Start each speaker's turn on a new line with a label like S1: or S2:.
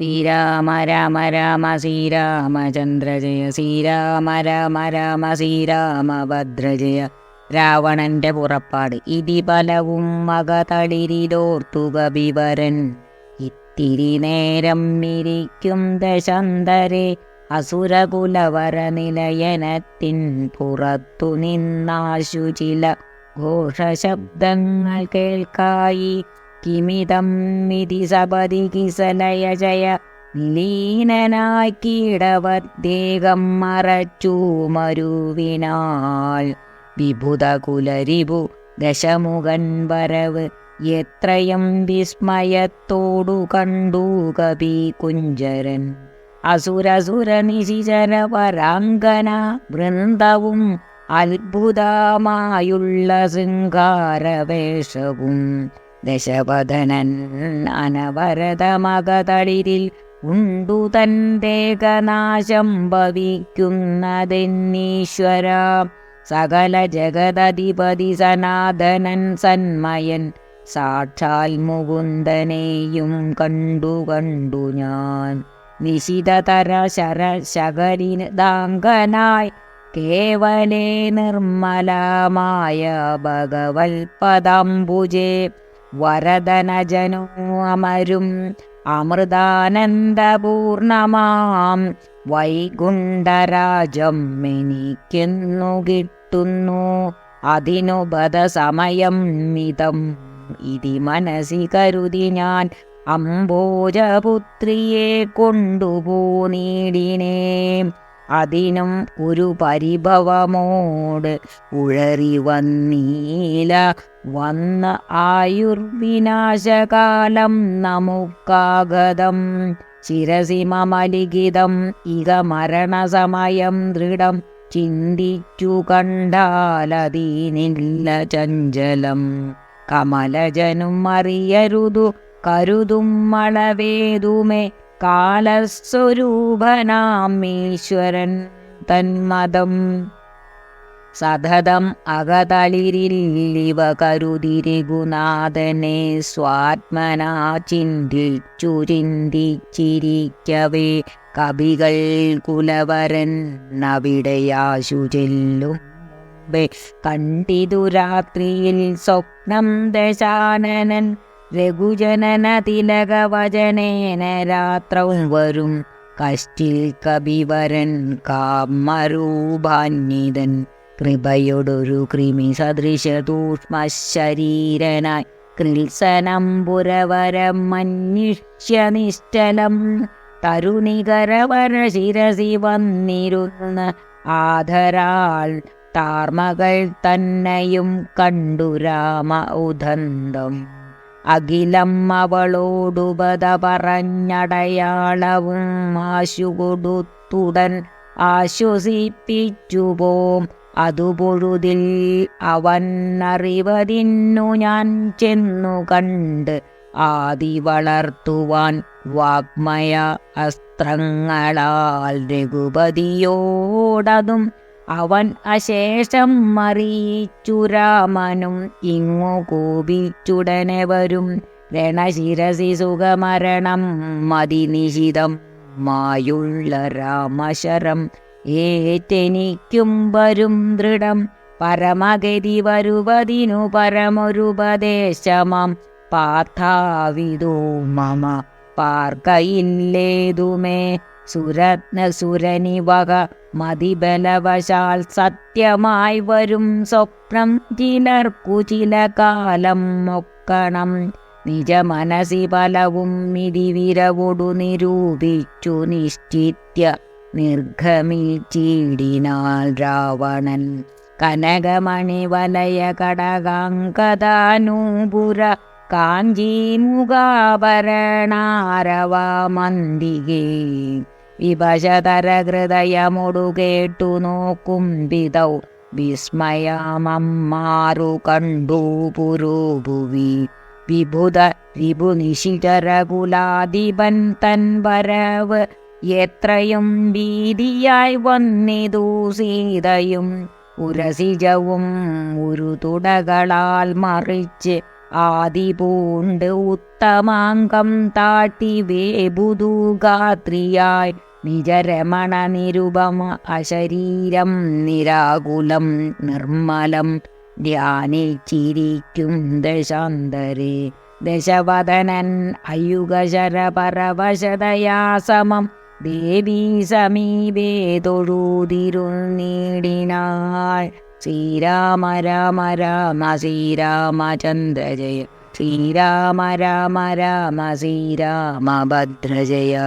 S1: ശ്രീരാമ രാമ രാമ ശ്രീരാമചന്ദ്ര ജയ ശ്രീരാമ രാമ രാമ ശ്രീരാമഭദ്ര ജയ. രാവണന്റെ പുറപ്പാട് ഇതി ബലവും മകതളിരിലോർത്തുക വിവരൻ. ഇത്തിരി നേരം ഇരിക്കും ദശന്തരെ അസുരകുലവര നിലയനത്തിൻ പുറത്തു നിന്നാശു ചില ഘോഷശബ്ദങ്ങൾ കേൾക്കായി. കിമിതം മിതി സപതി കിസലയ ജയ നിലീനനായി കീടവദ്ദേഹം മറച്ചു മരുവിനാൽ. വിഭുതകുലരിപു ദശമുഖൻ വരവ് എത്രയും വിസ്മയത്തോടു കണ്ടു കവി കുഞ്ചരൻ. അസുരസുര നിശിചര വരാങ്കന വൃന്ദവും അത്ഭുതമായുള്ള ശൃംഗാരവേഷവും ദശപഥനൻ അനവരതമകതളിരിൽ ഉണ്ടു തന്റെ നാശം ഭവിക്കുന്നതെന്നീശ്വര. സകല ജഗതധിപതി സനാതനൻ സന്മയൻ സാക്ഷാൽ മുകുന്ദനെയും കണ്ടു കണ്ടു ഞാൻ. നിശിതതര ശര ശകരിതാങ്കനായി കേവലേ നിർമ്മലമായ ഭഗവത്പദംബുജേ വരദനജനോ അമരും അമൃതാനന്ദപൂർണമാം. വൈകുണ്ഠരാജം എനിക്കെന്നു കിട്ടുന്നു. അതിനുപത സമയം മിതം. ഇതി മനസി കരുതി ഞാൻ അംബോജപുത്രിയെ കൊണ്ടുപോ കൊണ്ടുപോനീടിനേ. അതിനും ഒരു പരിഭവമോട് ഉഴറി വന്നീല. വന്ന ആയുർവിനാശകാലം നമുക്കാഗതം. ചിരസിമലിഖിതം ഇക മരണസമയം ദൃഢം. ചിന്തിച്ചു കണ്ടാലതീനില്ല ചഞ്ചലം. കമലജനും അറിയരുതു കരുതും മളവേതുമേ. കാലസ്വരൂപനാം ഈശ്വരൻ തന്മതം. സതതം അകതളിരില്ലിവ കരുതിരികുനാഥനെ സ്വാത്മനാ ചിന്തിച്ചുരിന്തിച്ചിരിക്കവേ കവികൾ കുലവരൻ അവിടെയാശു ചെല്ലും കണ്ടിതു രാത്രിയിൽ സ്വപ്നം ദശാനനൻ രഘുജനന തിലകവചനേന രാത്രവും വരും കഷ്ടിൽ കവിവരൻ കാമരൂപാന്യതൻ കൃപയോടൊരു കൃമി സദൃശ ശരീരനായി കൃത്സനംപുരവരം മന്യുഷ്യ നിശ്ചലം തരുണികരവര ശിരസി വന്നിരുന്ന ആധരാൾ താർമകൾ തന്നെയും കണ്ടു രാമ ഉദന്തം. അഖിലം അവളോടുപത പറഞ്ഞടയാളവും ആശുകൊടുത്തുടൻ ആശ്വസിപ്പിച്ചുപോം. അതുപൊഴുതിൽ അവൻ അറിവതിന്നു ഞാൻ ചെന്നു കണ്ട് ആദി വളർത്തുവാൻ വാഗ്മയ അസ്ത്രങ്ങളാൽ രഘുപതിയോടതും അവൻ അശേഷം മറിയിച്ചു രാമനും ഇങ്ങു കോപിച്ചുടനെ വരും. രണശിരസി സുഖമരണം മതിനിശിതം മായുള്ള രാമശരം. ഏറ്റെനിക്കും വരും ദൃഢം പരമഗതി വരുവതിനു പരമൊരുപദേശമം പാർത്ഥാവിതോ മമ പാർക്കയില്ലേതുമേ സുരത്ന സുരനിവക മതിബലവശാൽ സത്യമായി വരും സ്വപ്നം ചിലർക്കു ചില കാലം മൊക്കണം നിജ മനസി ഫലവും മിതിവിരവൊടു നിരൂപിച്ചു നിശ്ചിത്യ നിർഗമിച്ചിടിനാൽ രാവണൻ കനകമണി വലയ കടകാങ്കദാനൂപുര മന്ദികേ കേട്ടു നോക്കും വിധൗ. വിസ്മയമമ്മാറു കണ്ടു പുരുഭുവി. വിഭുത രിപുനിശിചരകുലാധിപൻ തൻ വരവ് എത്രയും ഭീതിയായി വന്നിതു സീതയും. ഉരസിജവും ഒരു തുടകളാൽ മറിച്ച് ആദിപൂണ്ട് ഉത്തമാങ്കം താട്ടി വേബുദൂഗാത്രിയായി നിരുപമ അശരീരം നിരാകുലം നിർമ്മലം ധ്യാനിച്ചിരിക്കും ദശാന്തരേ. ദശവദനൻ അയുഗശരപരവശതയാ സമം ദേവീ സമീപേ തൊഴുതിരുന്നീടിനാൾ. ശ്രീരാമ രാമ രാമ ശ്രീരാമചന്ദ്ര ജയ ശ്രീരാമ രാമ രാമ ശ്രീരാമ ഭദ്രജയ.